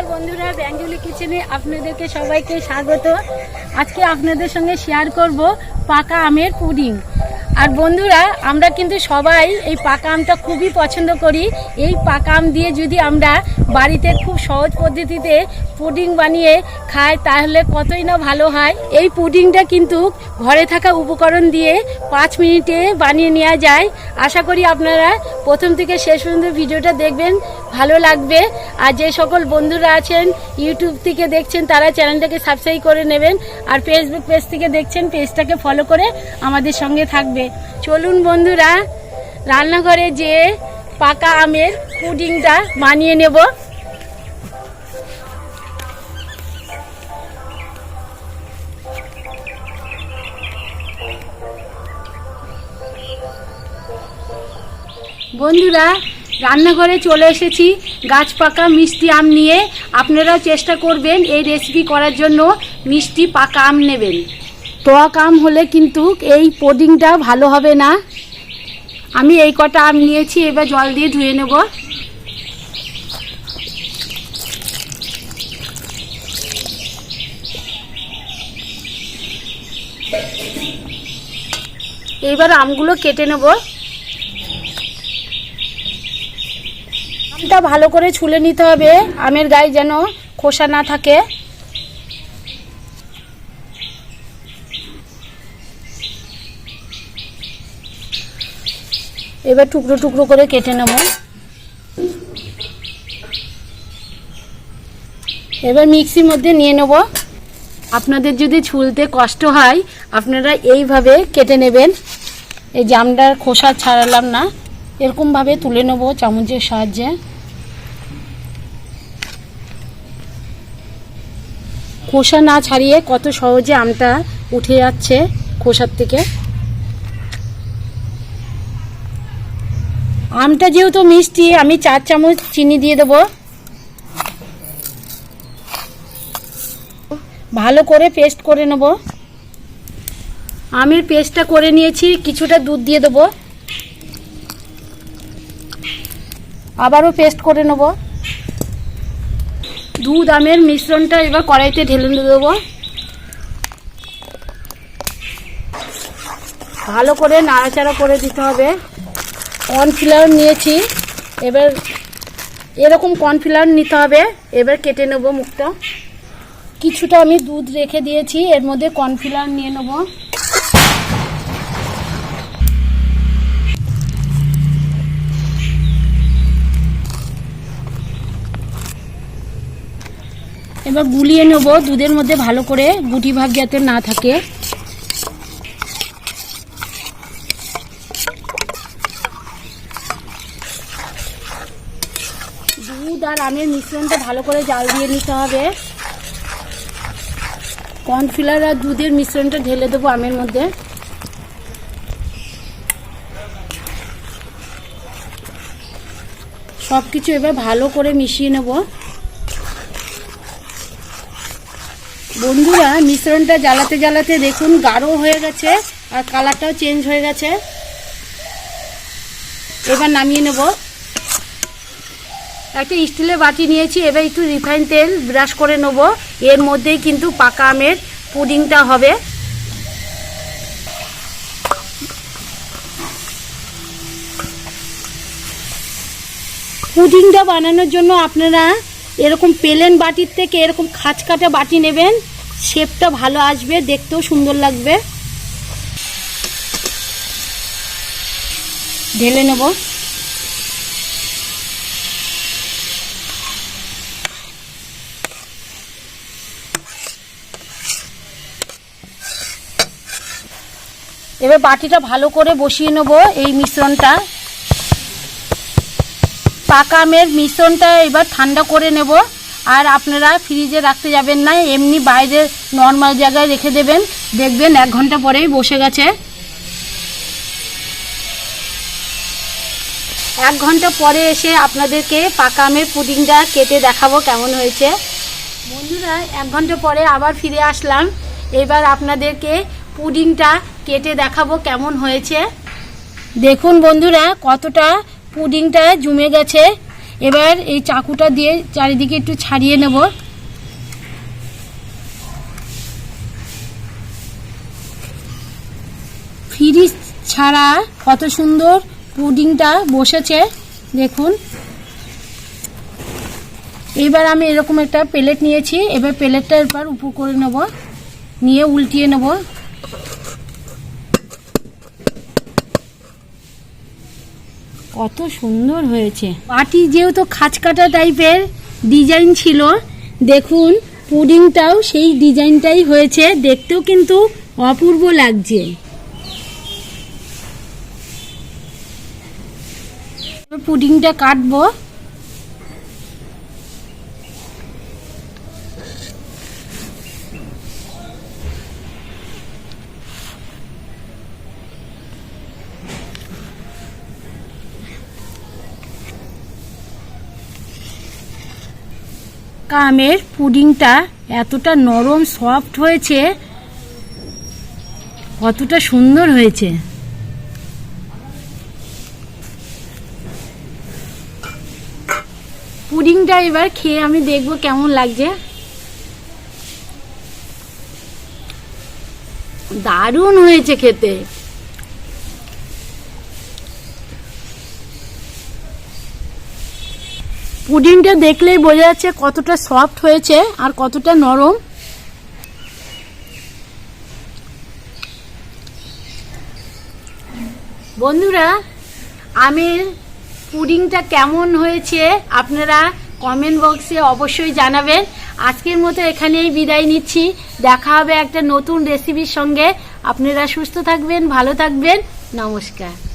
নমস্কার বন্ধুরা ব্যাঙ্গুলি কিচেনে আপনাদেরকে সবাইকে স্বাগত। আজকে আপনাদের সঙ্গে শেয়ার করব পাকা আমের পুডিং। আর বন্ধুরা, আমরা কিন্তু সবাই এই পাকা আমটা খুবই পছন্দ করি। এই পাকা আম দিয়ে যদি আমরা বাড়িতে খুব সহজ পদ্ধতিতে পুডিং বানিয়ে খাই, তাহলে কতই না ভালো হয়। এই পুডিংটা কিন্তু ঘরে থাকা উপকরণ দিয়ে পাঁচ মিনিটে বানিয়ে নেওয়া যায়। আশা করি আপনারা প্রথম থেকে শেষ পর্যন্ত ভিডিওটা দেখবেন। ভালো লাগবে। আর যে সকল বন্ধুরা আছেন ইউটিউব থেকে দেখছেন, তারা চ্যানেলটাকে সাবস্ক্রাইব করে নেবেন। আর ফেসবুক পেজ থেকে দেখছেন পেজটাকে ফলো করে আমাদের সঙ্গে থাকবে। চলুন বন্ধুরা, রান্নাঘরে যে পাকা আমের পুডিংটা বানিয়ে নেব। বন্ধুরা রান্নাঘরে চলে এসেছি। গাছ পাকা, মিষ্টি আম নিয়ে। আপনারা চেষ্টা করবেন এই রেসিপি করার জন্য মিষ্টি পাকা আম নেবেন। টক আম হলে কিন্তু এই পুডিংটা ভালো হবে না। আমি এই কটা আম নিয়েছি, এবার জল দিয়ে ধুয়ে নেব। এইবার আমগুলো কেটে নেব। আমটা ভালো করে ছুলে নিতে হবে। আমের গায়ে যেন খোসা না থাকে। এবার টুকরো টুকরো করে কেটে নেব। এবার মিক্সির মধ্যে নিয়ে নেব। আপনাদের যদি ছুলতে কষ্ট হয়, আপনারা এইভাবে কেটে নেবেন। এই জামটার খোসা ছাড়ালাম না। এরকমভাবে তুলে নেব চামচের সাহায্যে। খোসা না ছাড়িয়ে কত সহজে আমটা উঠে যাচ্ছে খোসার থেকে। আমটা যেহেতু মিষ্টি, আমি চার চামচ চিনি দিয়ে দেবো। ভালো করে পেস্ট করে নেব। আমের পেস্টটা করে নিয়েছি, কিছুটা দুধ দিয়ে দেবো। আবারও পেস্ট করে নেব। দুধ আমের মিশ্রণটা এবার কড়াইতে ঢেলে দেবো। ভালো করে নাড়াচাড়া করে দিতে হবে। কর্নফ্লাওয়ার নিয়েছি। এবার এরকম কর্নফ্লাওয়ার নিতে হবে। এবার কেটে নেব মুখটা। কিছুটা আমি দুধ রেখে দিয়েছি। এর মধ্যে কর্নফ্লাওয়ার নিয়ে নেব। এবার গুলিয়ে নেব, দুধের মধ্যে ভালো করে গুটি ভাগ যাতে না থাকে। দুধ আর আমের মিশ্রণটা ভালো করে জাল দিয়ে নিতে হবে। কর্নফ্লাওয়ার আর দুধের মিশ্রণটা ঢেলে দেবো আমের মধ্যে। সব কিছু এবার ভালো করে মিশিয়ে নেব। বন্ধুরা, মিশ্রণটা জ্বালাতে জ্বালাতে দেখুন গাঢ় হয়ে গেছে আর কালারটাও চেঞ্জ হয়ে গেছে। এবার নামিয়ে নেব। একটা স্টিলের বাটি নিয়েছি, এবার একটু রিফাইন তেল ব্রাশ করে নেব। এর মধ্যেই কিন্তু পাকা আমের পুডিংটা হবে। পুডিংটা বানানোর জন্য আপনারা এরকম পেলেন বাটির থেকে এরকম খাঁচকাটা বাটি নেবেন। শেপটা ভালো আসবে, দেখতেও সুন্দর লাগবে। ঢেলে নেব। এবার বাটিটা ভালো করে বসিয়ে নেব এই মিশ্রণটা। পাকা আমের মিশ্রণটা এবার ঠান্ডা করে নেব। আর আপনারা ফ্রিজে রাখতে যাবেন না, এমনি বাইরে নর্মাল জায়গায় রেখে দেবেন। দেখবেন এক ঘণ্টা পরেই বসে গেছে। এক ঘণ্টা পরে এসে আপনাদেরকে পাকা আমের পুডিংটা কেটে দেখাবো কেমন হয়েছে। বন্ধুরা, এক ঘণ্টা পরে আবার ফিরে আসলাম। এবার আপনাদেরকে পুডিংটা কেটে দেখাবো কেমন হয়েছে। দেখুন বন্ধুরা, কতটা পুডিংটা জমে গেছে। এবার এই চাকুটা দিয়ে চারিদিকে একটু ছাড়িয়ে নেব। ফ্রিজ ছাড়া কত সুন্দর পুডিংটা বসেছে, দেখুন। এবার আমি এরকম একটা প্লেট নিয়েছি, এবার প্লেটটা এবার উপর করে নেব, নিয়ে উল্টিয়ে নেব। কত সুন্দর হয়েছে। পাটি যেহেতু খাঁচকাটা টাইপের ডিজাইন ছিল, দেখুন, পুডিংটাও সেই ডিজাইনটাই হয়েছে, দেখতেও কিন্তু অপূর্ব লাগছে। পুডিংটা কাটবো। কামের পুডিংটা এতটা নরম সফট হয়েছে, কতটা সুন্দর হয়েছে। পুডিংটা এবার খেয়ে আমি দেখব কেমন লাগছে। দারুণ হয়েছে খেতে। পুডিংটা দেখলেই বোঝা যাচ্ছে কতটা সফট হয়েছে আর কতটা নরম। বন্ধুরা, আমের পুডিংটা কেমন হয়েছে আপনারা কমেন্ট বক্সে অবশ্যই জানাবেন। আজকের মতো এখানেই বিদায় নিচ্ছি। দেখা হবে একটা নতুন রেসিপির সঙ্গে। আপনারা সুস্থ থাকবেন, ভালো থাকবেন। নমস্কার।